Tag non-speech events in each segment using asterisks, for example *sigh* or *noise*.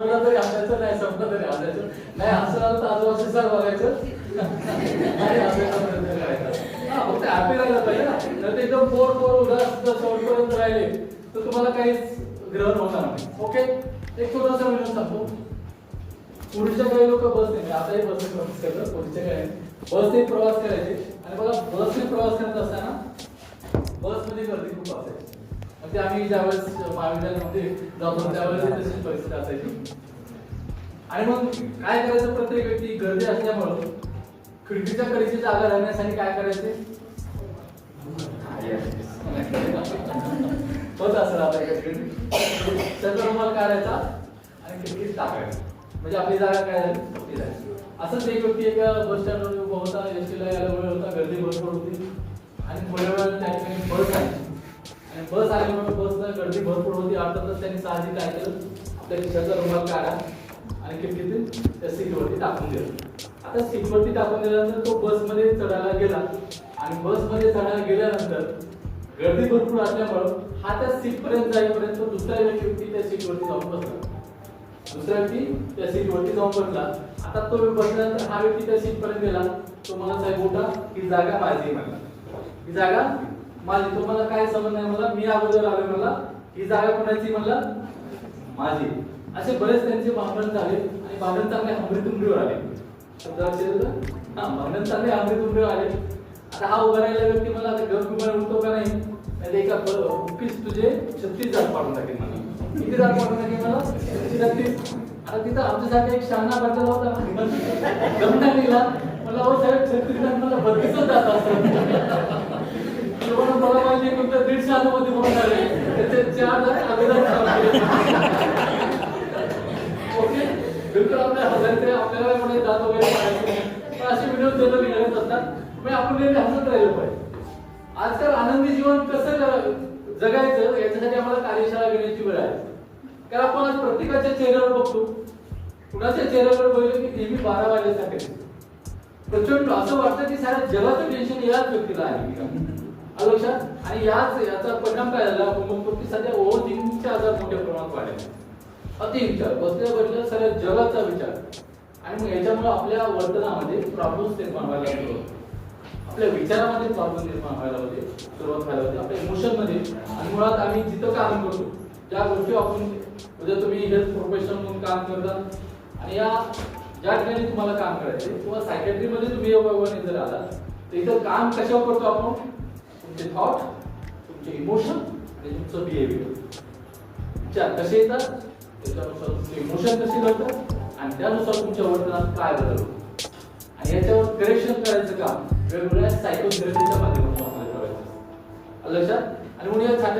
तरी हसायचं नाही संपलं तरी नाही असं आलं तर आजूबाजू सर बघायचं. नाही करायचा फक्त हॅपी राहिलं पाहिजे ना. तर ते एकदम पोर पोर उदास शेवटपर्यंत राहिले तर तुम्हाला काहीच ग्रहण होणार नाही. ओके एक छोटासा सांगतो. पुढच्या काही लोक बसने आताही बसने प्रवास करतात पुढच्या काही बसने प्रवास करायचे. आणि बघा बसने प्रवास करत असताना बसमध्ये गर्दी खूप असायची. म्हणजे आम्ही ज्यावेळेस महाविद्यालयामध्ये जातो त्यावेळेस तशीच परिस्थिती असायची. आणि मग काय करायचं? प्रत्येक व्यक्ती गर्दी असल्यामुळं खिडकीच्या कडेची जागा राहण्यासाठी काय करायचे? होत असं आता त्याचा रुमाल काढायचा आणि खिडकीत टाकायचा. म्हणजे आपली जागा काय झाली? असंच एक व्यक्ती एका बस स्टँडवर उभा होता एसटीला यायला वेळ होता गर्दी भरपूर होती. आणि थोड्या वेळात त्या ठिकाणी बस आली. बस बस आल्यामुळे बसला गर्दी भरपूर होती. अर्थातच त्यांनी साहजिक काय केलं आपल्या खिशाचा रुमाल काढा आणि खिडकीतून त्या सीटवरती टाकून दिलं. आता सीटवरती टाकून दिल्यानंतर तो बसमध्ये चढायला गेला. आणि बसमध्ये चढायला गेल्यानंतर गर्दी भरपूर असल्यामुळं हा त्या सीटपर्यंत जाईपर्यंत दुसरा व्यक्ती त्या सीटवरती जाऊन बसला. दुसरा व्यक्ती त्या सीटवरती जाऊन बसला. आता तो बसल्यानंतर हा व्यक्ती त्या सीट पर्यंत गेला. तो मला साहेब मोठा ही जागा माझी म्हणला. ही जागा माझी तो मला काय समज नाही मला? मी अगोदर आलोय मला. ही जागा कोणाची म्हणला? माझी. असे बरेच त्यांचे भांडण झाले आणि भांडण चांगले हमरी आले. लक्षात येतं? हा भांडण चांगले हमरी आले. आता हा उभा राहिला व्यक्ती मला आता घर कुमार उठतो का नाही? नाही एका बुकीस तुझे छत्तीस जात पाडून टाकेल मला. किती जात पाडून टाकेल मला? छत्तीस आता तिथं आमच्यासाठी एक शहाणा बदल होता. गमना निघाला मला हो साहेब छत्तीस जात मला बत्तीसच जात असतात. मला आहे. तुमच्या मध्ये होणार आहे त्याच्या चार अगोदर ओके? बिलकुल आपल्या हसायचे आपल्याला म्हणजे दात वगैरे काढायचे पण असे विनोद देणं निघत असतात. म्हणजे आपण नेहमी हसत राहिलं पाहिजे. आजकाल आनंदी जीवन कसं जगायचं याच्यासाठी आम्हाला कार्यशाळा घेण्याची वेळ आहे. कारण आपण आज प्रत्येकाच्या चेहऱ्यावर बघतो. कुणाच्या चेहऱ्यावर बघितलं की नेहमी बारा वाजल्यासारखे प्रचंड असं वाटतं की साऱ्या जगाचं टेन्शन याच व्यक्तीला आहे. आलं लक्षात आणि याच याचा परिणाम काय झाला? आपण सध्या ओव्हर थिंकिंगचे आजार मोठ्या प्रमाणात वाढले. अतिविचार बसल्या बसल्या सगळ्या जगाचा विचार. आणि मग याच्यामुळे आपल्या वर्तनामध्ये प्रॉब्लेम्स निर्माण व्हायला सुरू आपल्या विचारामध्ये प्रॉब्लेम निर्माण व्हायला होते सुरुवात व्हायला होते आपल्या इमोशनमध्ये आणि मुळात आम्ही जिथं काम करतो ज्या गोष्टी आपण उद्या तुम्ही हेल्थ प्रोफेशनल म्हणून काम करता आणि या ज्या ठिकाणी तुम्हाला काम करायचे किंवा सायकॅट्री मध्ये तुम्ही योगाने जर आला तर इथं काम कशावर करतो आपण? तुमचे थॉट तुमचे इमोशन आणि तुमचं बिहेवियर विचार कसे येतात? त्याच्यानुसार तुमचे इमोशन कसे घडतात? आणि त्यानुसार तुमच्या वर्तनात काय बदल होतो आणि याच्यावर करेक्शन करायचं काम वेगवेगळ्या सायकोथेरपीच्या माध्यमातून आपल्याला करायचं लक्षात? आणि म्हणून या छान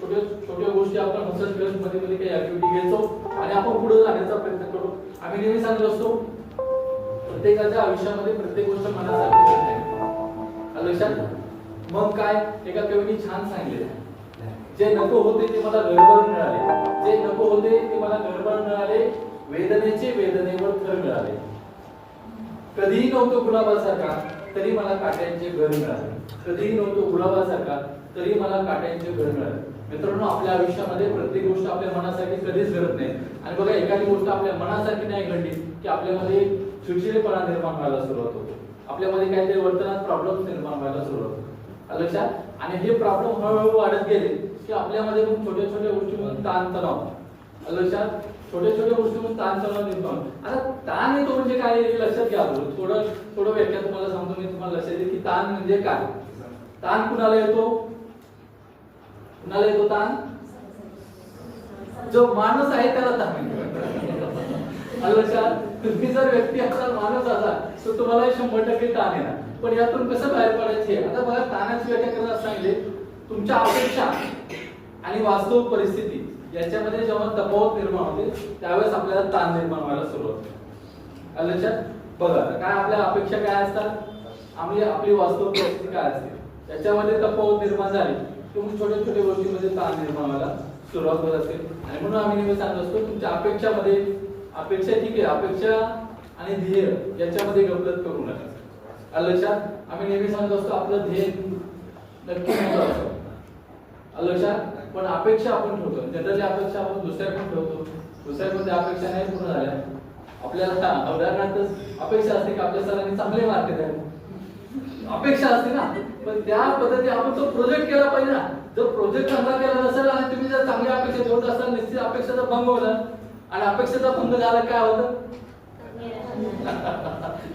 छोट्या छोट्या गोष्टी आपण हसत खेळत मध्ये मध्ये काही ऍक्टिव्हिटी घेतो आणि आपण पुढे जाण्याचा प्रयत्न करू. आम्ही नेहमी सांगत असतो प्रत्येकाच्या आयुष्यामध्ये प्रत्येक गोष्ट मनासारखी लक्षात? मग काय? एका कवीने छान सांगितले. जे नको होते ते मला गडबड मिळाले. जे नको होते ते मला गडबड मिळाले. वेदनेचे वेदनेवर थर मिळाले. कधीही नव्हतो गुलाबासारखा तरी मला काट्यांचे घर मिळाले. कधीही नव्हतो गुलाबासारखा तरी मला काट्यांचे घर मिळाले. मित्रांनो आपल्या आयुष्यामध्ये प्रत्येक गोष्ट आपल्या मनासाठी कधीच घडत नाही. आणि बघा एखादी गोष्ट आपल्या मनासारखी नाही घडली की आपल्यामध्ये चिडचिडेपणा निर्माण व्हायला सुरुवात होतो. आपल्यामध्ये काहीतरी वर्तनात प्रॉब्लेम निर्माण व्हायला सुरुवात होतो. लक्षात? आणि हे प्रॉब्लेम हळूहळू वाढत गेले की आपल्यामध्ये मग छोट्या छोट्या गोष्टीमधून ताणतणाव लक्षात? छोट्या छोट्या गोष्टीमधून ताणतणाव निर्माण आता ताण येतो म्हणजे काय हे लक्षात घ्या थोडं थोडं व्याख्या तुम्हाला सांगतो मी तुम्हाला लक्षात येईल की ताण म्हणजे काय? ताण कुणाला येतो? कुणाला येतो ताण? जो माणूस आहे त्याला ताण लक्षात? तुम्ही जर व्यक्ती असा माणूस असाल तर तुम्हाला शंभर टक्के ताण येणार. पण यातून कसं बाहेर पडायचे? आता बघा ताणाची व्याख्या करण्यास सांगले तुमच्या अपेक्षा आणि वास्तव परिस्थिती याच्यामध्ये जेव्हा तफावत निर्माण होते त्यावेळेस आपल्याला ताण निर्माण व्हायला सुरुवात होते. लक्षात? बघा काय आपल्या अपेक्षा काय असतात? आम्ही आपली वास्तव परिस्थिती काय असते? त्याच्यामध्ये तफावत निर्माण झाली तुम्ही मग छोट्या छोट्या गोष्टीमध्ये ताण निर्माण व्हायला सुरुवात होत असते. आणि म्हणून आम्ही नेहमी सांगत असतो तुमच्या अपेक्षामध्ये अपेक्षा ठीक आहे. अपेक्षा आणि ध्येय याच्यामध्ये गफलत करू नका. लक्षात आम्ही नेहमी सांगत असतो आपलं ध्येय नक्की मोठं असतं लक्षात पण अपेक्षा आपण ठेवतो. जनरली अपेक्षा आपण दुसऱ्याकडून ठेवतो दुसऱ्या कोणत्या अपेक्षा नाही पूर्ण झाल्या. आपल्याला उदाहरणार्थ अपेक्षा असते की आपल्या सरांनी चांगले मार्क द्यावे अपेक्षा असते ना. पण त्या पद्धती आपण तो प्रोजेक्ट केला पाहिजे ना. जर प्रोजेक्ट चांगला केला नसेल आणि तुम्ही जर चांगल्या अपेक्षा ठेवत असाल निश्चित अपेक्षाचा भंग होणार. आणि अपेक्षेचा भंग झाला काय होतं?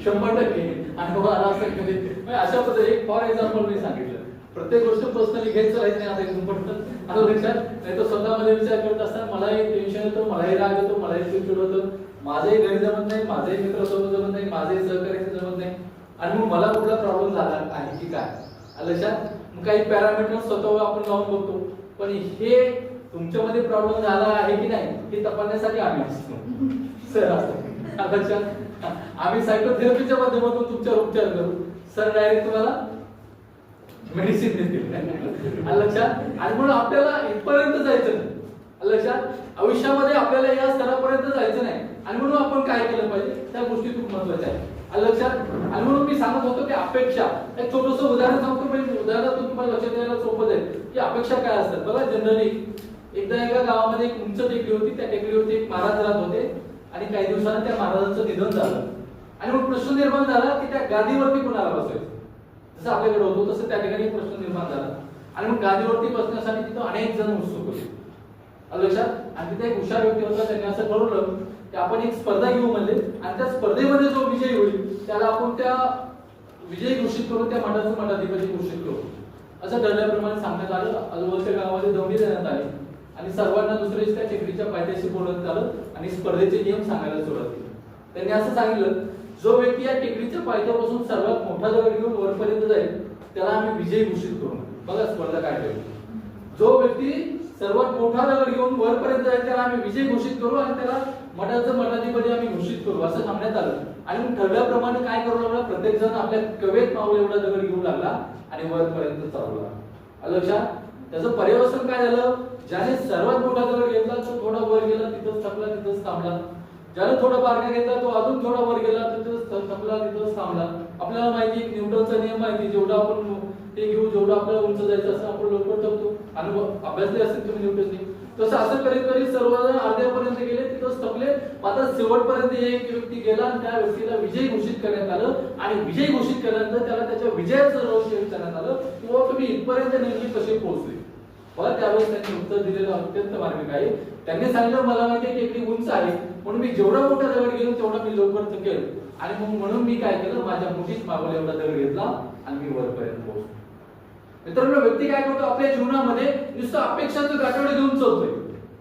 शंभर टक्के. अनुभव हो, आला असं कधी. म्हणजे अशा पद्धती एक फॉर एक्झाम्पल मी सांगितलं. प्रत्येक गोष्ट पर्सनली घ्यायचं राहायचं नाही आता एकदम पटकन. आलं लक्षात नाही तर स्वतःमध्ये विचार करत असताना मलाही टेन्शन येतं मलाही राग येतो मलाही चिडचिड होतं. माझंही घरी जमत नाही माझे मित्र सोबत जमत नाही माझेही सहकार्याचं जमत नाही. आणि मग मला कुठला प्रॉब्लेम झाला आहे की काय? लक्षात काही पॅरामीटर स्वतः आपण लावून बघतो. पण हे तुमच्यामध्ये प्रॉब्लेम झाला आहे की नाही हे तपासण्यासाठी आम्ही असतो सर असतो आम्ही सायकोथेरपीच्या माध्यमातून तुमच्यावर उपचार करू. सर डायरेक्ट तुम्हाला मेडिसिन देतील. लक्षात आणि म्हणून आपल्याला इथपर्यंत जायचं नाही. लक्षात आयुष्यामध्ये आपल्याला या स्तरापर्यंत जायचं नाही. आणि म्हणून आपण काय केलं पाहिजे? त्या गोष्टी खूप महत्त्वाच्या आहेत. लक्षात आणि म्हणून मी सांगत होतो की अपेक्षा. एक छोटस उदाहरण सांगतो म्हणजे उदाहरणातून तुम्हाला लक्षात यायला सोपं जाईल. की अपेक्षा काय असतात? बघा जनरली एकदा एका गावामध्ये एक उंच टेकडी होती त्या टेकडीवरती एक महाराज राहत होते आणि काही दिवसांनी त्या महाराजांचं निधन झालं. आणि मग प्रश्न निर्माण झाला की त्या गादीवरती कोणाला बसायचं? जसं आपल्याकडे होतो तसं त्या ठिकाणी प्रश्न निर्माण झाला. आणि मग गादीवरती बसण्यासाठी तिथं अनेक जण उत्सुक होते. लक्षात? आणि तिथे एक हुशार व्यक्ती होता त्यांनी असं ठरवलं की आपण एक स्पर्धा घेऊ म्हणजे आणि त्या स्पर्धेमध्ये जो विजयी होईल त्याला आपण त्या विजयी घोषित करून त्या मठाचं मठाधिपती घोषित करू. असं ठरल्याप्रमाणे सांगण्यात आलं. आजूबाजूच्या गावामध्ये दौंडी देण्यात आली. आणि सर्वांना दुसऱ्या त्या टेकडीच्या पायथ्याशी बोलत आलं आणि स्पर्धेचे नियम सांगायला सुरुवात केली. त्यांनी असं सांगितलं जो व्यक्ती या टेकडीच्या पायथ्यापासून सर्वात मोठा दगड घेऊन वरपर्यंत जाईल त्याला आम्ही विजयी घोषित करू बघा स्पर्धा काय ठेवली जो व्यक्ती सर्वात मोठा दगड घेऊन वरपर्यंत जाईल त्याला आम्ही विजय घोषित करू आणि त्याला मठाचं मठाधिपती आम्ही घोषित करू असं सांगण्यात आलं. आणि मग ठरल्याप्रमाणे काय करू लागला? प्रत्येक जण आपल्या कवेत मावळ एवढा दगड घेऊ लागला आणि वरपर्यंत चालू लागला. लक्षात? त्याचं पर्यवसन काय झालं? ज्याने सर्वात मोठा दगड घेतला तो थोडा वर गेला तिथंच थकला तिथंच थांबला. ज्याने थोडा बारका घेतला तो अजून थोडा वर गेला तिथंच थकला तिथंच थांबला. आपल्याला माहिती एक न्यूटनचा नियम माहिती जेवढा आपण ते घेऊ जेवढं आपल्याला उंच जायचं असं आपण लवकर थकतो आणि अभ्यासले असेल तुम्ही न्यूटनने. तसं असं करीत करीत सर्वजण अर्ध्यापर्यंत गेले तिथंच थकले. आता शेवटपर्यंत एक व्यक्ती गेला आणि त्या व्यक्तीला विजय घोषित करण्यात आलं. आणि विजय घोषित केल्यानंतर त्याला त्याच्या विजयाचं रहस्य विचारण्यात आलं किंवा तुम्ही इथपर्यंत नेमकी कसे पोहोचले? मला त्यावेळेस त्यांनी उत्तर दिलेलं अत्यंत मार्मिक आहे. त्यांनी सांगितलं मला माहिती आहे टेकडी उंच आहे म्हणून मी जेवढा मोठा दगड गेलो तेवढा मी लवकर थकेल. आणि मग म्हणून मी काय केलं? माझ्या मुठीत मागवला एवढा दगड घेतला आणि मी वरपर्यंत पोहोचलो. मित्रांनो व्यक्ती काय करतो? आपल्या जीवनामध्ये नुसतं अपेक्षांचं गाठोडे घेऊन चालतोय.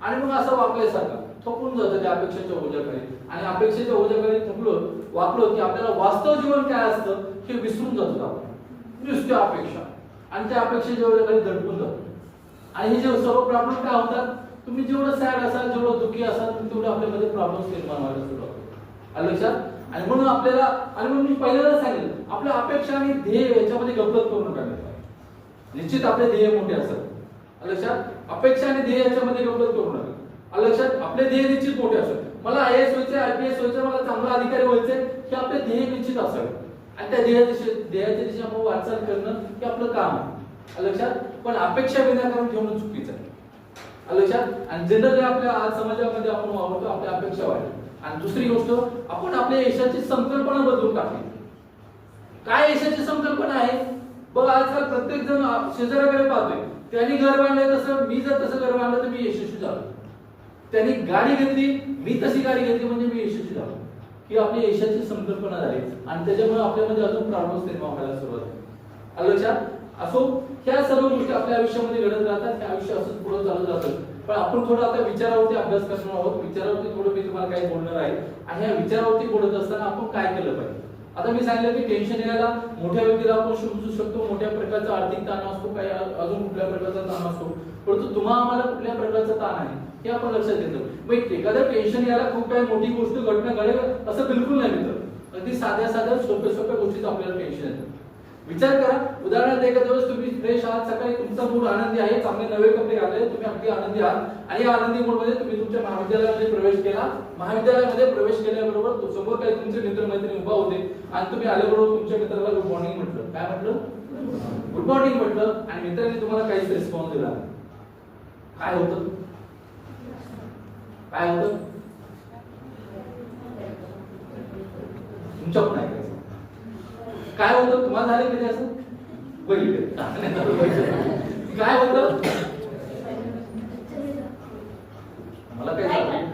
आणि मग असं वाकल्यासारखं थपून जातं त्या अपेक्षेच्या ओझ्याकडे आणि अपेक्षेच्या ओझ्याकडे थकलो वाकलो की आपल्याला वास्तव जीवन काय असतं हे विसरून जातो आपण. नुसत्या अपेक्षा. आणि त्या अपेक्षेच्या ओझ्याकडे दडपून जातो. आणि हे जे सर्व प्रॉब्लेम काय होतात? तुम्ही जेवढं सॅड असाल जेवढं दुःखी असाल तेवढं आपल्यामध्ये प्रॉब्लेम निर्माण व्हायला सुरुवात आलं लक्षात? आणि म्हणून आपल्याला आणि म्हणून मी पहिल्यांदा सांगेल आपल्या अपेक्षा आणि ध्येय याच्यामध्ये गफलत करू नका. निश्चित आपले ध्येय मोठे असतात. लक्षात अपेक्षा आणि ध्येय याच्यामध्ये गफलत करू नका. लक्षात आपले ध्येय निश्चित मोठे असतात. मला आय एस व्हायचे आय पी एस व्हायचं मला चांगला अधिकारी व्हायचे हे आपले ध्येय निश्चित असावे आणि त्या ध्येया दिशे ध्येयाच्या दिशेने वाटचाल करणं हे आपलं काम आहे. लक्षात पण अपेक्षा विनाकारण ठेवणं चुकीचं आहे. लक्षात आणि जनरली आपल्या आज समाजामध्ये आपण वावरतो आपल्या अपेक्षा वाढल्या आणि दुसरी गोष्ट आपण आपल्या यशाची संकल्पना बदलून टाकली. काय यशाची संकल्पना आहे? बघ आजकाल प्रत्येक जण शेजाऱ्याकडे पाहतोय. त्यांनी घर बांधलंय तसं मी जर तसं घर बांधलं तर मी यशस्वी झालो. त्यांनी गाडी घेतली मी तशी गाडी घेतली म्हणजे मी यशस्वी झालो. ही आपली यशाची संकल्पना झाली. आणि त्याच्यामुळे आपल्यामध्ये अजून प्रॉब्लेम्स निर्माण व्हायला सुरुवात झाली. लक्षात? असो ह्या सर्व गोष्टी आपल्या आयुष्यामध्ये घडत राहतात हे आयुष्य असंच पुढे चालत जातं. पण आपण थोडं आता विचारावरती अभ्यास करणार आहोत. विचारावरती थोडं मी तुम्हाला काही बोलणार आहे. आणि ह्या विचारावरती बोलत असताना आपण काय केलं पाहिजे? आता मी सांगितलं की टेन्शन यायला मोठ्या व्यक्तीला आपण समजू शकतो मोठ्या प्रकारचा आर्थिक ताण असतो काही अजून कुठल्या प्रकारचा ताण असतो. परंतु तुम्हा आम्हाला कुठल्या प्रकारचा ताण आहे हे आपण लक्षात घेतो मग एखादं टेन्शन यायला खूप काही मोठी गोष्ट घटना घडेल असं बिलकुल नाही मित्र अगदी साध्या साध्या सोप्या सोप्या गोष्टीचं आपल्याला टेन्शन येतं. विचार करा. उदाहरणार्थ एका दिवस तुम्ही फ्रेश आहात सकाळी तुमचा मूड आनंदी आहे चांगले नवे कपडे घातले तुम्ही अगदी आनंदी आहात. आणि या आनंदी मूडमध्ये तुम्ही तुमच्या महाविद्यालयामध्ये प्रवेश केला. महाविद्यालयामध्ये प्रवेश केल्याबरोबर समोर काही तुमचे मित्र मैत्रिणी उभा होते. आणि तुम्ही आल्याबरोबर तुमच्या मित्राला गुड मॉर्निंग म्हटलं. काय म्हटलं? गुड मॉर्निंग म्हटलं. आणि मित्रांनी तुम्हाला काहीच रिस्पॉन्स दिला काय होतं? काय होतं? तुमच्या पण ऐकायचं. काय होतं तुम्हाला झालं कधी असं? बघितलं काय होतं मला काय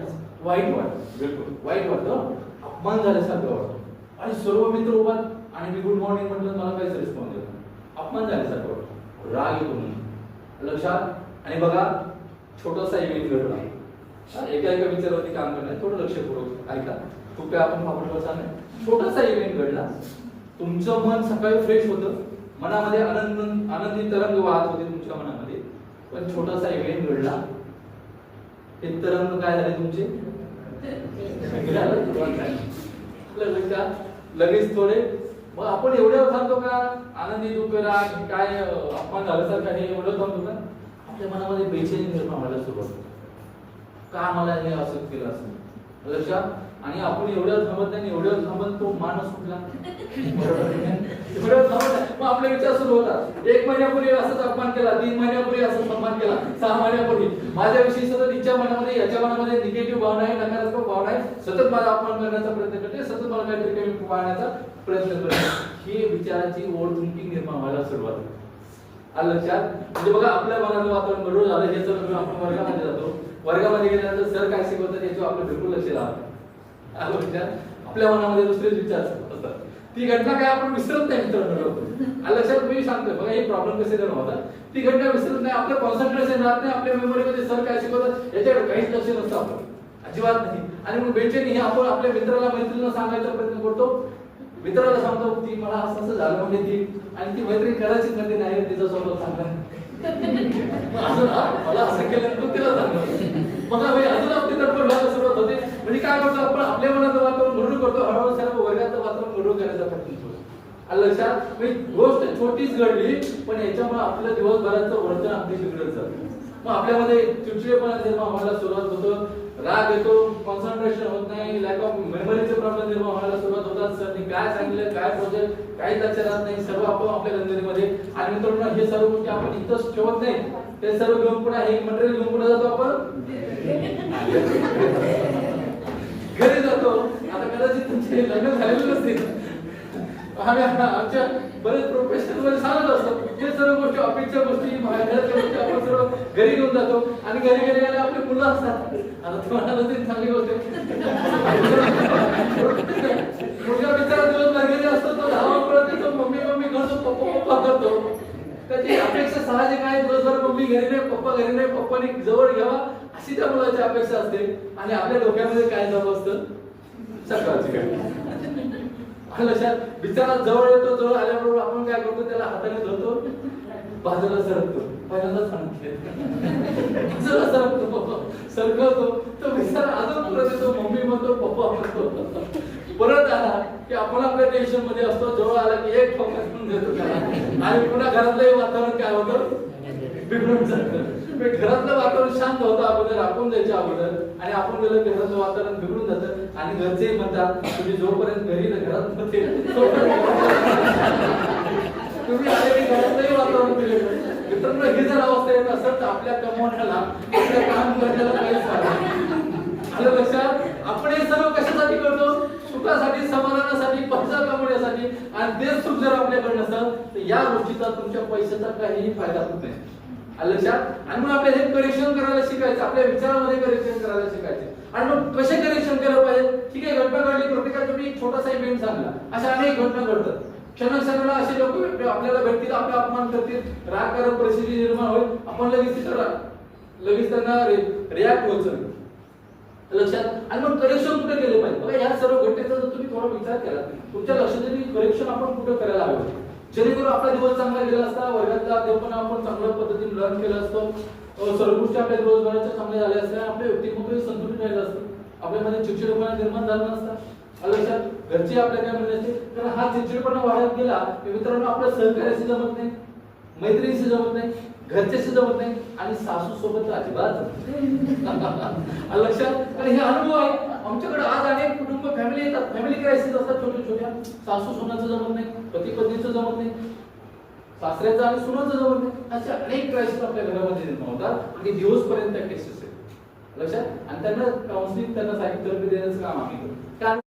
वाईट वाटत. बिलकुल. वाईट वाटतं. अपमान झाल्यासारखं वाटतं. आणि सर्व मित्र उभा आणि मी गुड मॉर्निंग म्हटलं मला काहीच रिस्पॉन्स देत नाही. अपमान झाल्यासारखं वाटतं. राग येतो म्हणून. लक्षात? आणि बघा छोटासा इव्हेंट घडला. एका एका विचारावरती काम करणार. थोडं लक्षपूर्वक ऐका. कृपया आपण फापडवर सांगा छोटासा इव्हेंट घडला. तुमचं मन सकाळी फ्रेश होतं. मनामध्ये आनंद आनंदी तरंग वाहत होते तुमच्या मनामध्ये. पण छोटासा इव्हेंट घडला हे तरंग काय झाले तुमचे? लगेच का लगेच थोडे. मग आपण एवढे थांबतो का? आनंदी दुःख राग काय अं, अपमान झाल्यासारखं हे एवढं थांबतो का? आपल्या मनामध्ये बेचैनी निर्माण व्हायला सुरुवात का मला हे असं केलं असं? लक्षात आणि आपण एवढं थांबत नाही एवढं थांबत तो माणूस कुठला? एवढं थांबत नाही. मग आपले विचार सुरू होतात एक महिन्यापूर्वी असंच अपमान केला तीन महिन्यापूर्वी असं सन्मान केला सहा महिन्यापूर्वी. माझ्याविषयी सतत तिच्या मनामध्ये याच्या मनामध्ये निगेटिव्ह भावना आहे नकारात्मक भावना आहे. सतत माझा अपमान करण्याचा प्रयत्न करते सतत मला काहीतरी कमी पाहण्याचा प्रयत्न करते. ही विचाराची ओढ थिंकिंग निर्माण व्हायला सुरुवात होते. आलं लक्षात? म्हणजे बघा आपल्या मनाचं वातावरण बरोबर झालं हे आपण वर्गामध्ये जातो. वर्गामध्ये गेल्यानंतर सर काय शिकवतात याच्यावर आपलं बिलकुल लक्ष राहत आलं आपल्या मनामध्ये दुसरेच विचार असतात. ती घटना काय आपण विसरत नाही मित्रांनो लक्षात मी सांगतोय बघा हे प्रॉब्लेम कसे जण होतात? ती घटना विसरत नाही आपलं कॉन्सन्ट्रेशन राहत नाही आपल्या मेमरीमध्ये सर काय शिकवतात याच्याकडे काहीच लक्ष नसतं आपण अजिबात नाही. आणि मग बेचैनी हे आपण आपल्या मित्राला मैत्रिणीला सांगायचा प्रयत्न करतो. मित्राला सांगतो ती मला असं असं झालं म्हणजे ती आणि ती मैत्रीण करायची म्हणजे नाही तिचा स्वभाव चांगला *laughs* अजून मला असं केलं तू तिला सांगतो मग अजून आपली तडफड झालं म्हणजे काय करतो आपण? आपल्या मनाचं वातावरण भरून करतो. हळूहळू सर्व वर्गाचं वातावरण भरून करायचा प्रयत्न करतो लक्षात म्हणजे गोष्ट छोटीच घडली पण याच्यामुळे आपल्या दिवसभराचं वर्तन आपली बिघडत जातं. मग आपल्यामध्ये चिडचिडेपणा निर्माण व्हायला सुरुवात होतो. राग येतो कॉन्सन्ट्रेशन होत नाही लॅक ऑफ मेमरीचे प्रॉब्लेम निर्माण व्हायला सुरुवात होतात. सर काय सांगितलं काय प्रोजेक्ट काही लक्षात राहत नाही. सर्व आपण आपल्या गंधरीमध्ये आणि मित्रांनो हे सर्व गोष्टी आपण इथंच ठेवत नाही. ते सर्व घेऊन पुन्हा हे मटेरियल घेऊन पुढे जातो आपण. *laughs* आता लग्न झालेलं नसतील. आम्ही आमच्या बरेच प्रोफेशनलमध्ये सांगत असतो हे सर्व गोष्टी ऑफिसच्या गोष्टी घराच्या गोष्टी आपण सर्व घरी घेऊन जातो आणि घरी घरी गेले आपले मुलं असतात. आता तुम्हाला ती चांगली गोष्ट मुलगा बिचारा दिवसभर घरी असतो तो धावा पळत येतो मम्मी मम्मी करतो पप्पा पप्पा करतो. त्याची अपेक्षा साहजिक आहे दिवसभर मम्मी घरी नाही पप्पा घरी नाही पप्पानी जवळ घ्यावा अशी त्या मुलाची अपेक्षा असते. आणि आपल्या डोक्यामध्ये काय चालू असतं? सकाळची काय लक्षात बिचारा जवळ येतो जवळ आल्याबरोबर आपण काय करतो त्याला हाताने धरतो बाजूला सरकतो. पहिल्यांदा सांगते बाजूला सरकतो सरकवतो. तो बिचारा अजून परत येतो मम्मी म्हणतो पप्पा म्हणतो. परत आला की आपण आपल्या टेन्शनमध्ये असतो जवळ आला की एक फोकस पण देतो त्याला. आणि पुन्हा घरातलंही वातावरण काय होतं? बिघडून जातं. घरातलं वातावरण शांत होतं अगोदर आपण जायच्या अगोदर. आणि आपण गेलं की घरातलं वातावरण बिघडून जातं. आणि घरचे म्हणतात तुम्ही जोपर्यंत घरी ना घरात नव्हते तुम्ही आले घरातलंही वातावरण बिघडलं मित्रांनो ही जर अवस्था येत असेल तर आपल्या कमवण्याला आपल्या काम करण्याला काहीच फायदा आलं लक्षात? आपण हे सर्व कशासाठी करतो? सुखासाठी समाधानासाठी पैसा कमवण्यासाठी. आणि तेच सुख जर आपल्याकडे नसेल तर या गोष्टीचा तुमच्या पैशाचा काहीही फायदा होत नाही. लक्षात? आणि मग आपल्याला हे करेक्शन करायला शिकायचं आपल्या विचारामध्ये करेक्शन करायला शिकायचे. आणि मग कसे करेक्शन केलं पाहिजे? ठीक आहे घटना घडली प्रत्येकाला तुम्ही एक छोटासा इव्हेंट सांगला अशा अनेक घटना घडतात. क्षणक्षणाला असे लोक आपल्याला भेटतील आपला अपमान करतील रागकारक परिस्थिती निर्माण होईल. आपण लगेच तिथं लगेच त्यांना रिॲक्ट होत लक्षात? आणि मग करेक्शन कुठे केलं पाहिजे? बघा या सर्व घटनेचा जर तुम्ही थोडा विचार केला तुमच्या लक्षात येईल करेक्शन आपण कुठे करायला हवं? जेणेकरून आपला दिवस चांगला गेला असता वर्गातला अध्यापन आपण चांगल्या पद्धतीने लर्न केलं असतं. अं, सर्व गोष्टी आपल्या दिवसभराच्या चांगल्या झाल्या असत्या आपले व्यक्तिमत्व संतुलित राहिलं असतं. आपल्यामध्ये चिडचिडपणा निर्माण झाला नसता. लक्षात घरचे आपल्या काय म्हणले असते? कारण हा चिडचिडपणा वाढत गेला की मित्रांनो आपल्या सहकार्याशी जमत नाही मैत्रिणीशी जमत नाही. घरच्याशी जमत नाही आणि सासू सोबत अजिबात *laughs* लक्षात आणि हे अनुभव आहे. आमच्याकडे आज अनेक कुटुंब फॅमिली येतात. फॅमिली क्रायसिस असतात छोट्या छोट्या. सासू सुनाचं जमत नाही. पती पत्नीचं जमत नाही. सासऱ्याचं आणि सुनाचं जमत नाही. अशा अनेक क्रायसिस आपल्या घरामध्ये निर्माण होतात आणि दिवसपर्यंत केसेस आहेत. लक्षात? आणि त्यांना काउन्सिलिंग त्यांना साहित्य देण्याचं काम आम्ही करतो.